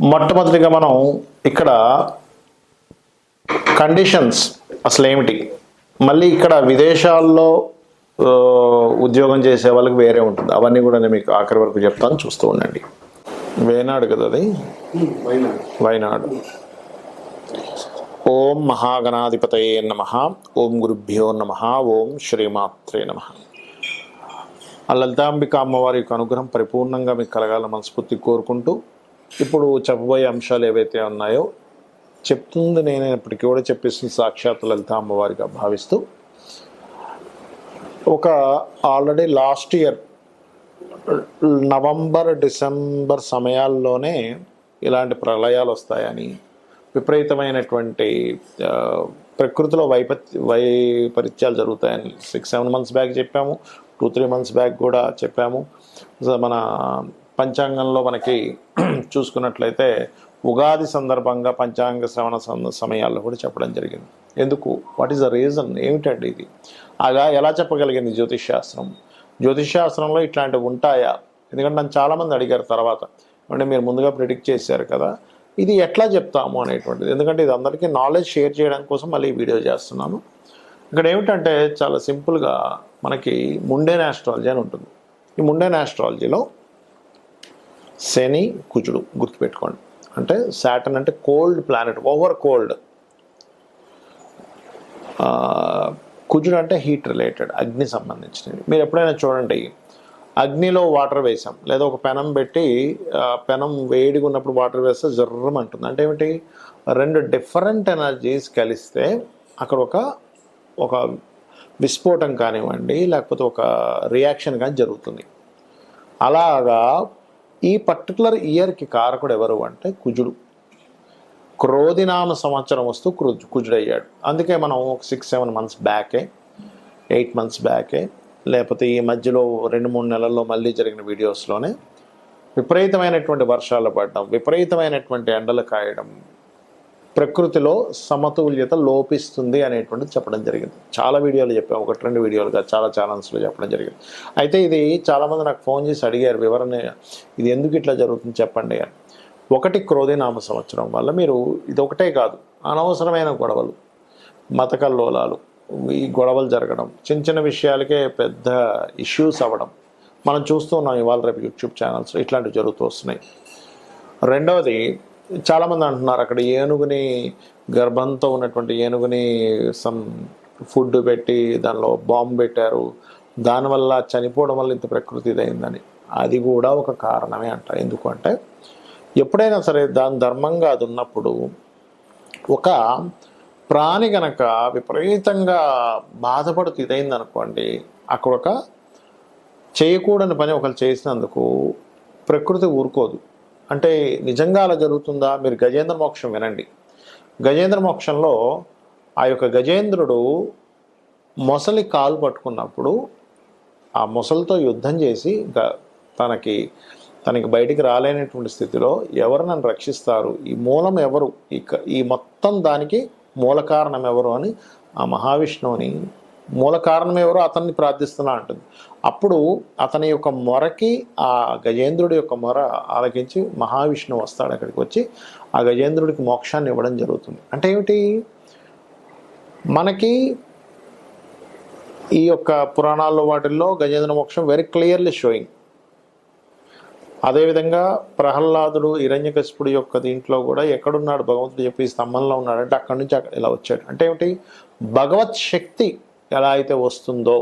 మొట్టమొదటిగా మనం ఇక్కడ కండిషన్స్ అసలు ఏమిటి? మళ్ళీ ఇక్కడ విదేశాల్లో ఉద్యోగం చేసే వాళ్ళకి వేరే ఉంటుంది. అవన్నీ కూడా నేను మీకు ఆఖరి వరకు చెప్తాను. చూస్తూ ఉండండి. వేనాడు కదా అది? వైనాడు. ఓం మహాగణాధిపతయే నమ. ఓం గురుభ్యో నమ. ఓం శ్రీమాత్రే నమ. ఆ లలితాంబిక అమ్మవారి యొక్క అనుగ్రహం పరిపూర్ణంగా మీకు కలగాలని మనస్ఫూర్తి కోరుకుంటూ ఇప్పుడు చెప్పబోయే అంశాలు ఏవైతే ఉన్నాయో చెప్తుంది నేను ఇప్పటికీ కూడా చెప్పేస్తుంది సాక్షాత్ లలిత అమ్మవారిగా భావిస్తూ ఒక already last year November December సమయాల్లోనే ఇలాంటి ప్రళయాలు వస్తాయని విపరీతమైనటువంటి ప్రకృతిలో వైపత్ వైపరీత్యాలు జరుగుతాయని సిక్స్ సెవెన్ మంత్స్ బ్యాక్ చెప్పాము టూ త్రీ మంత్స్ బ్యాక్ కూడా చెప్పాము. మన పంచాంగంలో మనకి చూసుకున్నట్లయితే ఉగాది సందర్భంగా పంచాంగ శ్రవణ సమయాల్లో కూడా చెప్పడం జరిగింది. ఎందుకు? వాట్ ఈస్ ద రీజన్ ఏమిటండి ఇది? అలా ఎలా చెప్పగలిగింది జ్యోతిష్ శాస్త్రం? జ్యోతిష్ శాస్త్రంలో ఇట్లాంటివి ఉంటాయా? ఎందుకంటే నన్ను చాలామంది అడిగారు తర్వాత. అంటే మీరు ముందుగా ప్రిడిక్ట్ చేశారు కదా. ఇది ఎట్లా చెప్తాము అనేటువంటిది. ఎందుకంటే ఇది అందరికీ నాలెడ్జ్ షేర్ చేయడం కోసం మళ్ళీ వీడియో చేస్తున్నాను. ఇక్కడ ఏమిటంటే చాలా సింపుల్గా మనకి ముండేన్ ఆస్ట్రాలజీ అని ఉంటుంది. ఈ ముండేన్ ఆస్ట్రాలజీలో శని కుజుడు గుర్తుపెట్టుకోండి. అంటే సాటర్న్ అంటే కోల్డ్ ప్లానెట్ ఓవర్ కోల్డ్. కుజుడు అంటే హీట్ రిలేటెడ్ అగ్ని సంబంధించినవి. మీరు ఎప్పుడైనా చూడండి అగ్నిలో వాటర్ వేసాం లేదా ఒక పెనం పెట్టి పెనం వేడిగా ఉన్నప్పుడు వాటర్ వేస్తే జర్రం అంటుంది. అంటే ఏమిటి? రెండు డిఫరెంట్ ఎనర్జీస్ కలిస్తే అక్కడ ఒక ఒక విస్ఫోటం కానివ్వండి లేకపోతే ఒక రియాక్షన్ కానీ జరుగుతుంది. అలాగా ఈ పర్టికులర్ ఇయర్కి కారకుడు ఎవరు అంటే కుజుడు. క్రోధినామ సంవత్సరం వస్తూ కుజు కుజుడయ్యాడు. అందుకే మనం ఒక సిక్స్ సెవెన్ మంత్స్ బ్యాకే ఎయిట్ మంత్స్ బ్యాకే లేకపోతే ఈ మధ్యలో రెండు మూడు నెలల్లో మళ్ళీ జరిగిన వీడియోస్లోనే విపరీతమైనటువంటి వర్షాలు పడడం విపరీతమైనటువంటి ఎండలు కాయడం ప్రకృతిలో సమతుల్యత లోపిస్తుంది అనేటువంటిది చెప్పడం జరిగింది. చాలా వీడియోలు చెప్పాము ఒకటి రెండు వీడియోలుగా చాలా ఛానల్స్లో చెప్పడం జరిగింది. అయితే ఇది చాలామంది నాకు ఫోన్ చేసి అడిగారు వివరణ ఇది ఎందుకు ఇట్లా జరుగుతుంది చెప్పండి అని. ఒకటి క్రోధినామ సంవత్సరం వల్ల మీరు ఇది ఒకటే కాదు అనవసరమైన గొడవలు మత కల్లోలాలు ఈ గొడవలు జరగడం చిన్న చిన్న విషయాలకే పెద్ద ఇష్యూస్ అవ్వడం మనం చూస్తున్నాం ఇవాళ రేపు యూట్యూబ్ ఛానల్స్ ఇట్లాంటివి జరుగుతూ వస్తున్నాయి. రెండవది చాలామంది అంటున్నారు అక్కడ ఏనుగుని గర్భంతో ఉన్నటువంటి ఏనుగుని సమ్ ఫుడ్ పెట్టి దానిలో బాంబు పెట్టారు. దానివల్ల చనిపోవడం వల్ల ఇంత ప్రకృతి ఇదైందని. అది కూడా ఒక కారణమే అంట. ఎందుకు అంటే ఎప్పుడైనా సరే దాని ధర్మంగా అది ఉన్నప్పుడు ఒక ప్రాణి గనక విపరీతంగా బాధపడుతూ ఇదైంది అనుకోండి అక్కడ ఒక చేయకూడని పని ఒకరు చేసినందుకు ప్రకృతి ఊరుకోదు. అంటే నిజంగా అలా జరుగుతుందా? మీరు గజేంద్ర మోక్షం వినండి. గజేంద్ర మోక్షంలో ఆ యొక్క గజేంద్రుడు మొసలి కాలు పట్టుకున్నప్పుడు ఆ మొసలితో యుద్ధం చేసి తనకి తనకి బయటికి రాలేనటువంటి స్థితిలో ఎవరు నన్ను రక్షిస్తారు? ఈ మూలం ఎవరు? ఈ ఈ మొత్తం దానికి మూల కారణం ఎవరు అని ఆ మహావిష్ణువుని మూల కారణం ఎవరో అతన్ని ప్రార్థిస్తున్నా అంటుంది. అప్పుడు అతని యొక్క మొరకి ఆ గజేంద్రుడి యొక్క మొర ఆలకించి మహావిష్ణువు వస్తాడు అక్కడికి వచ్చి ఆ గజేంద్రుడికి మోక్షాన్ని ఇవ్వడం జరుగుతుంది. అంటే ఏమిటి? మనకి ఈ యొక్క పురాణాల్లో వాటిల్లో గజేంద్ర మోక్షం వెరీ క్లియర్లీ షోయింగ్ అదేవిధంగా ప్రహ్లాదుడు హిరణ్యకశిపుడు యొక్క దీంట్లో కూడా ఎక్కడున్నాడు? భగవంతుడు చెప్పి స్తంభంలో ఉన్నాడంటే అక్కడి నుంచి అక్కడ ఇలా వచ్చాడు. అంటే ఏమిటి? భగవత్ శక్తి ఎలా అయితే వస్తుందో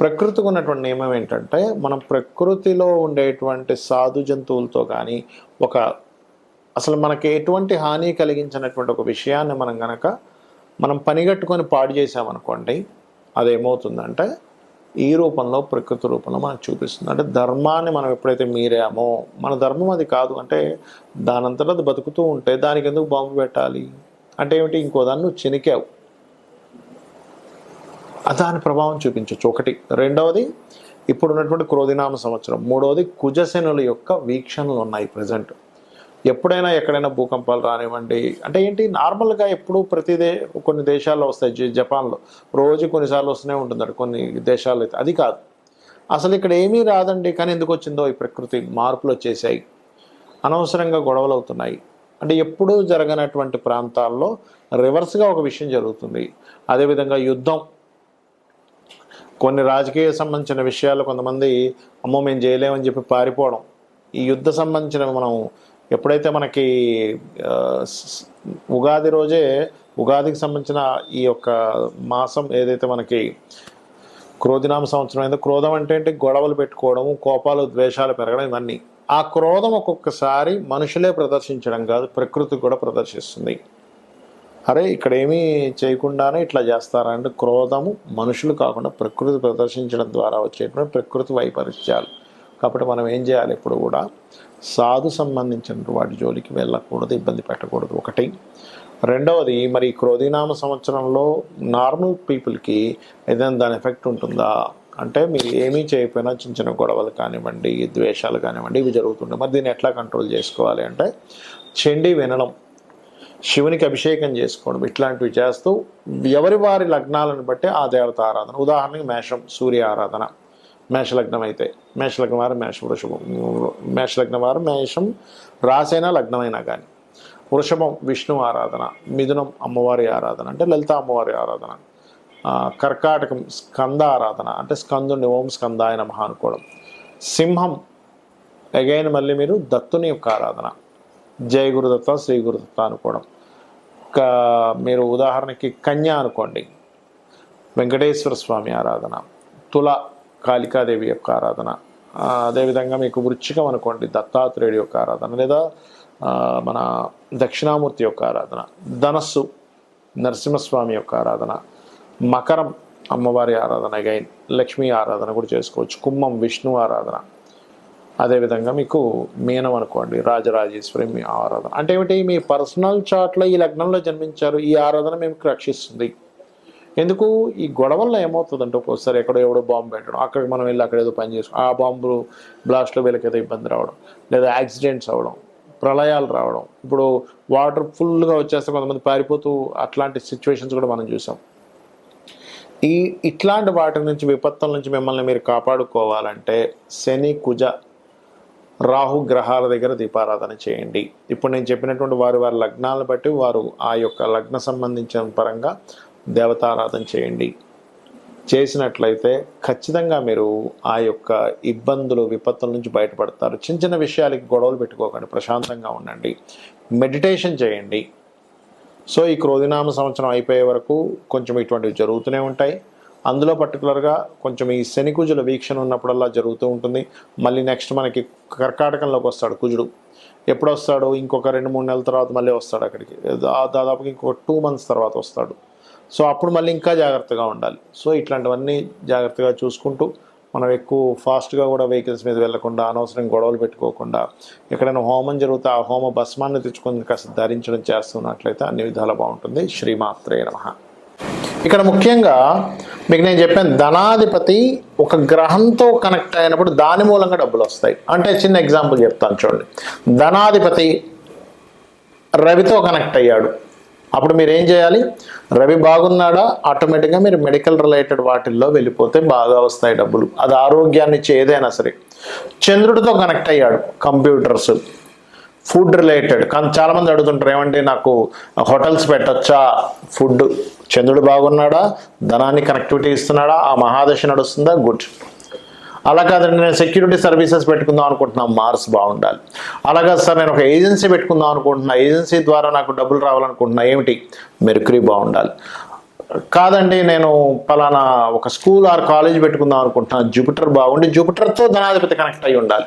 ప్రకృతికి ఉన్నటువంటి నియమం ఏంటంటే మనం ప్రకృతిలో ఉండేటువంటి సాధు జంతువులతో కానీ ఒక అసలు మనకి ఎటువంటి హాని కలిగించినటువంటి ఒక విషయాన్ని మనం గనక మనం పనిగట్టుకొని పాడు చేసామనుకోండి అదేమవుతుందంటే ఈ రూపంలో ప్రకృతి రూపంలో మనకు చూపిస్తుంది. అంటే ధర్మాన్ని మనం ఎప్పుడైతే మీరామో మన ధర్మం అది కాదు. అంటే దానంతటా అది బతుకుతూ ఉంటే దానికి ఎందుకు బాంబు పెట్టాలి? అంటే ఏమిటి? ఇంకో దాన్ని నువ్వు చినికావు. దాని ప్రభావం చూపించవచ్చు ఒకటి. రెండవది ఇప్పుడు ఉన్నటువంటి క్రోధినామ సంవత్సరం. మూడవది కుజశనుల యొక్క వీక్షణలు ఉన్నాయి ప్రజెంట్. ఎప్పుడైనా ఎక్కడైనా భూకంపాలు రానివ్వండి. అంటే ఏంటి? నార్మల్గా ఎప్పుడు ప్రతి దే కొన్ని దేశాల్లో వస్తాయి. జపాన్లో. రోజు కొన్నిసార్లు వస్తూనే ఉంటుంది కొన్ని దేశాల్లో అయితే. అది కాదు. అసలు ఇక్కడ ఏమీ రాదండి. కానీ ఎందుకు వచ్చిందో ఈ ప్రకృతి మార్పులు వచ్చేసాయి. అనవసరంగా గొడవలు అవుతున్నాయి. అంటే ఎప్పుడూ జరగనటువంటి ప్రాంతాల్లో రివర్స్గా ఒక విషయం జరుగుతుంది. అదేవిధంగా యుద్ధం. కొన్ని రాజకీయ సంబంధించిన విషయాలు కొంతమంది అమ్మో మేము చేయలేమని చెప్పి పారిపోవడం. ఈ యుద్ధ సంబంధించిన మనం ఎప్పుడైతే మనకి ఉగాది రోజే ఉగాదికి సంబంధించిన ఈ యొక్క మాసం ఏదైతే మనకి క్రోధినామ సంవత్సరం అయిందో క్రోధం అంటే ఏంటి? గొడవలు పెట్టుకోవడం కోపాలు ద్వేషాలు పెరగడం ఇవన్నీ. ఆ క్రోధం ఒక్కొక్కసారి మనుషులే ప్రదర్శించడం కాదు ప్రకృతి కూడా ప్రదర్శిస్తుంది. అరే ఇక్కడ ఏమీ చేయకుండానే ఇట్లా చేస్తారంటే క్రోధము మనుషులు కాకుండా ప్రకృతి ప్రదర్శించడం ద్వారా వచ్చేటువంటి ప్రకృతి వైపరీత్యాలు. కాబట్టి మనం ఏం చేయాలి ఇప్పుడు కూడా? సాధు సంబంధించిన వాటి జోలికి వెళ్ళకూడదు ఇబ్బంది పెట్టకూడదు. ఒకటి. రెండవది మరి క్రోధినామ సంవత్సరంలో నార్మల్ పీపుల్కి ఏదైనా దాని ఎఫెక్ట్ ఉంటుందా? అంటే మీరు ఏమీ చేయకపోయినా చిన్న చిన్న గొడవలు కానివ్వండి ద్వేషాలు కానివ్వండి ఇవి జరుగుతుంటాయి. మరి దీన్ని ఎట్లా కంట్రోల్ చేసుకోవాలి అంటే చెండి వినడం. శివునికి అభిషేకం చేసుకోవడం ఇట్లాంటివి చేస్తూ ఎవరి వారి లగ్నాలను బట్టి ఆ దేవత ఆరాధన. ఉదాహరణకి మేషం సూర్య ఆరాధన. మేషలగ్నం అయితే మేషలగ్నం వారు మేష వృషభం మేషలగ్నం వారు మేషం రాసైనా లగ్నమైనా కానీ వృషభం విష్ణు ఆరాధన మిథునం అమ్మవారి ఆరాధన అంటే లలిత అమ్మవారి ఆరాధన. కర్కాటకం స్కంద ఆరాధన అంటే స్కందుని ఓం స్కందాయ నమ అనుకోవడం. సింహం అగైన్ మళ్ళీ మీరు దత్తుని యొక్క ఆరాధన. జయ గురుదత్త శ్రీ గురుదత్త అనుకోవడం. మీరు ఉదాహరణకి కన్య అనుకోండి. వెంకటేశ్వర స్వామి ఆరాధన తుల కాళికాదేవి యొక్క ఆరాధన అదేవిధంగా మీకు వృచ్చికం అనుకోండి దత్తాత్రేయుడి యొక్క ఆరాధన లేదా మన దక్షిణామూర్తి యొక్క ఆరాధన ధనస్సు నరసింహస్వామి యొక్క ఆరాధన మకరం అమ్మవారి ఆరాధన అగైన్ లక్ష్మీ ఆరాధన కూడా చేసుకోవచ్చు కుంభం విష్ణు ఆరాధన అదేవిధంగా మీకు మీనం అనుకోండి రాజరాజేశ్వరి మీ ఆరాధన. అంటే ఏమిటి? మీ పర్సనల్ చాట్లో ఈ లగ్నంలో జన్మించారు ఈ ఆరాధన మేము రక్షిస్తుంది. ఎందుకు? ఈ గొడవల్లో ఏమవుతుందంటే ఒక్కోసారి ఎక్కడో ఎవడో బాంబు పెట్టడం అక్కడికి మనం వెళ్ళి అక్కడ ఏదో పని చేసుకో ఆ బాంబులు బ్లాస్ట్లో వీళ్ళకి ఏదో ఇబ్బంది రావడం లేదా యాక్సిడెంట్స్ అవ్వడం ప్రళయాలు రావడం. ఇప్పుడు వాటర్ ఫుల్గా వచ్చేస్తే కొంతమంది పారిపోతూ అట్లాంటి సిచ్యువేషన్స్ కూడా మనం చూసాం. ఈ ఇట్లాంటి వాటి నుంచి విపత్తుల నుంచి మిమ్మల్ని మీరు కాపాడుకోవాలంటే శని కుజ రాహు గ్రహాల దగ్గర దీపారాధన చేయండి. ఇప్పుడు నేను చెప్పినటువంటి వారి వారి లగ్నాలను బట్టి వారు ఆ యొక్క లగ్న సంబంధించిన పరంగా దేవతారాధన చేయండి. చేసినట్లయితే ఖచ్చితంగా మీరు ఆ యొక్క ఇబ్బందులు విపత్తుల నుంచి బయటపడతారు. చిన్న చిన్న విషయాలకి గొడవలు పెట్టుకోకండి. ప్రశాంతంగా ఉండండి. మెడిటేషన్ చేయండి. సో ఈ క్రోధినామ సంవత్సరం అయిపోయే వరకు కొంచెం ఇటువంటివి జరుగుతూనే ఉంటాయి. అందులో పర్టికులర్గా కొంచెం ఈ శని కుజుల వీక్షణ ఉన్నప్పుడల్లా జరుగుతూ ఉంటుంది. మళ్ళీ నెక్స్ట్ మనకి కర్కాటకంలోకి వస్తాడు కుజుడు. ఎప్పుడు వస్తాడు ఇంకొక రెండు మూడు నెలల తర్వాత మళ్ళీ వస్తాడు అక్కడికి. దాదాపుగా ఇంకొక టూ మంత్స్ తర్వాత వస్తాడు. సో అప్పుడు మళ్ళీ ఇంకా జాగ్రత్తగా ఉండాలి. సో ఇట్లాంటివన్నీ జాగ్రత్తగా చూసుకుంటూ మనం ఎక్కువ ఫాస్ట్గా కూడా వెహికల్స్ మీద వెళ్ళకుండా అనవసరం గొడవలు పెట్టుకోకుండా ఎక్కడైనా హోమం జరిగితే ఆ హోమ భస్మాన్ని తెచ్చుకొని కాస్త ధరించడం చేస్తున్నట్లయితే అన్ని విధాలు బాగుంటుంది. శ్రీమాత్రే నమః. ఇక్కడ ముఖ్యంగా మీకు నేను చెప్పాను ధనాధిపతి ఒక గ్రహంతో కనెక్ట్ అయినప్పుడు దాని మూలంగా డబ్బులు వస్తాయి. అంటే చిన్న ఎగ్జాంపుల్ చెప్తాను చూడండి. ధనాధిపతి రవితో కనెక్ట్ అయ్యాడు. అప్పుడు మీరు ఏం చేయాలి? రవి బాగున్నాడా? ఆటోమేటిక్గా మీరు మెడికల్ రిలేటెడ్ వాటిల్లో వెళ్ళిపోతే బాగా వస్తాయి డబ్బులు. అది ఆరోగ్యాన్ని ఇచ్చే ఏదైనా సరే. చంద్రుడితో కనెక్ట్ అయ్యాడు కంప్యూటర్స్. Food related. కానీ చాలా మంది అడుగుతుంటారు ఏమంటే నాకు హోటల్స్ పెట్టచ్చా? ఫుడ్ చంద్రుడు బాగున్నాడా? ధనాన్ని కనెక్టివిటీ ఇస్తున్నాడా? ఆ మహాదశ నడుస్తుందా? గుడ్. అలా కాదండి నేను సెక్యూరిటీ సర్వీసెస్ పెట్టుకుందాం అనుకుంటున్నా మార్స్ బాగుండాలి. అలాగా సార్ నేను ఒక ఏజెన్సీ పెట్టుకుందాం అనుకుంటున్నా ఏజెన్సీ ద్వారా నాకు డబ్బులు రావాలనుకుంటున్నా ఏమిటి? మెరుకురీ బాగుండాలి. కాదండి నేను పలానా ఒక స్కూల్ ఆర్ కాలేజ్ పెట్టుకుందాం అనుకుంటున్నాను జూపిటర్ బాగుండి జూపిటర్తో ధనాధిపతి కనెక్ట్ అయి ఉండాలి.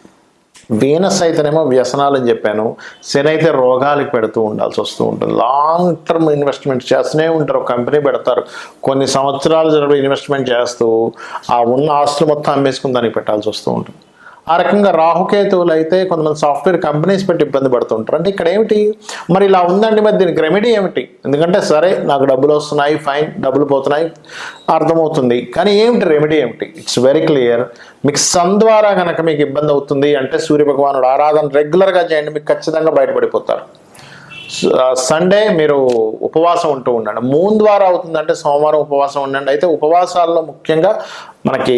వీనస్ అయితేనేమో వ్యసనాలు అని చెప్పాను. శని అయితే రోగాలకు పెడుతూ ఉండాల్సి వస్తూ ఉంటుంది. లాంగ్ టర్మ్ ఇన్వెస్ట్మెంట్ చేస్తూనే ఉంటారు. ఒక కంపెనీ పెడతారు. కొన్ని సంవత్సరాలు జరిపి ఇన్వెస్ట్మెంట్ చేస్తూ ఆ ఉన్న ఆస్తులు మొత్తం అమ్మేసుకుని దానికి పెట్టాల్సి వస్తూ ఉంటుంది. ఆ రకంగా రాహుకేతువులు అయితే కొంతమంది సాఫ్ట్వేర్ కంపెనీస్ పెట్టి ఇబ్బంది పడుతుంటారు. అంటే ఇక్కడ ఏమిటి? మరి ఇలా ఉందండి మరి దీనికి రెమెడీ ఏమిటి? ఎందుకంటే సరే నాకు డబ్బులు వస్తున్నాయి ఫైన్ డబ్బులు పోతున్నాయి అర్థమవుతుంది. కానీ ఏమిటి రెమెడీ ఏమిటి? ఇట్స్ వెరీ క్లియర్ మీకు సన్ ద్వారా కనుక మీకు ఇబ్బంది అవుతుంది అంటే సూర్య భగవానుడు ఆరాధన రెగ్యులర్గా చేయండి మీకు ఖచ్చితంగా బయటపడిపోతారు. సండే మీరు ఉపవాసం ఉంటూ ఉండండి. మూన్ ద్వారా అవుతుందంటే సోమవారం ఉపవాసం ఉండండి. అయితే ఉపవాసాల్లో ముఖ్యంగా మనకి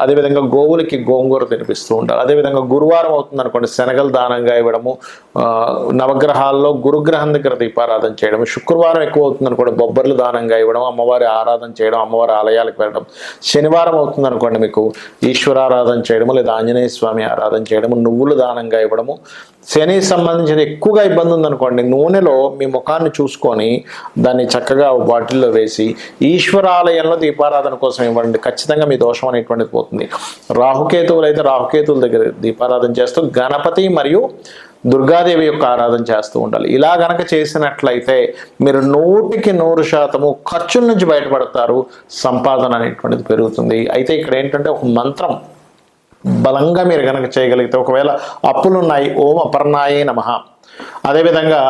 అదేవిధంగా గోవులకి గోంగూర తినిపిస్తూ ఉంటారు. అదేవిధంగా గురువారం అవుతుంది అనుకోండి శనగలు దానంగా ఇవ్వడము నవగ్రహాల్లో గురుగ్రహం దగ్గర దీపారాధన చేయడం శుక్రవారం ఎక్కువ అవుతుంది అనుకోండి బొబ్బర్లు దానంగా ఇవ్వడం అమ్మవారి ఆరాధన చేయడం అమ్మవారి ఆలయాలకు వెళ్ళడం. శనివారం అవుతుంది అనుకోండి మీకు ఈశ్వరారాధన చేయడము లేదా ఆంజనేయ స్వామి ఆరాధన చేయడము నువ్వులు దానంగా ఇవ్వడము. శని సంబంధించిన ఎక్కువగా ఇబ్బంది ఉందనుకోండి నూనెలో మీ ముఖాన్ని చూసుకొని దాన్ని చక్కగా బాటిల్లో వేసి ఈశ్వరాలయంలో దీపారాధన కోసం ఇవ్వండి. ఖచ్చితంగా మీ దోషం అనేటువంటిది పోతుంది. రాహుకేతువులు అయితే రాహుకేతువుల దగ్గర దీపారాధన చేస్తూ గణపతి మరియు దుర్గాదేవి యొక్క ఆరాధన చేస్తూ ఉండాలి. ఇలా గనక చేసినట్లయితే మీరు నూటికి నూరు శాతము ఖర్చుల నుంచి బయటపడతారు. సంపాదన అనేటువంటిది పెరుగుతుంది. అయితే ఇక్కడ ఏంటంటే ఒక మంత్రం బలంగా మీరు కనుక చేయగలిగితే ఒకవేళ అప్పులున్నాయి ఓం అపర్ణాయే నమ. అదేవిధంగా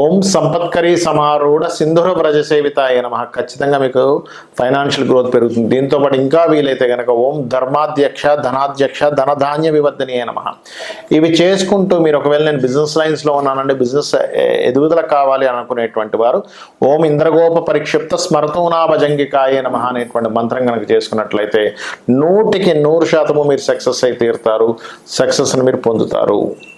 ఓం సంపత్కరీ సమారూఢ సింధుర వ్రజ సేవితాయ నమ. ఖచ్చితంగా మీకు ఫైనాన్షియల్ గ్రోత్ పెరుగుతుంది. దీంతో పాటు ఇంకా వీలైతే కనుక ఓం ధర్మాధ్యక్ష ధనాధ్యక్ష ధనధాన్య వివర్ధనీయ నమ. ఇవి చేసుకుంటూ మీరు ఒకవేళ నేను బిజినెస్ లైన్స్లో ఉన్నానండి బిజినెస్ ఎదుగుదల కావాలి అనుకునేటువంటి వారు ఓం ఇంద్రగోప పరిక్షిప్త స్మరతూనాభజంగికాయ నమహ నమ అనేటువంటి మంత్రం కనుక చేసుకున్నట్లయితే నూటికి నూరు శాతము మీరు సక్సెస్ అయి తీరుతారు. సక్సెస్ని మీరు పొందుతారు.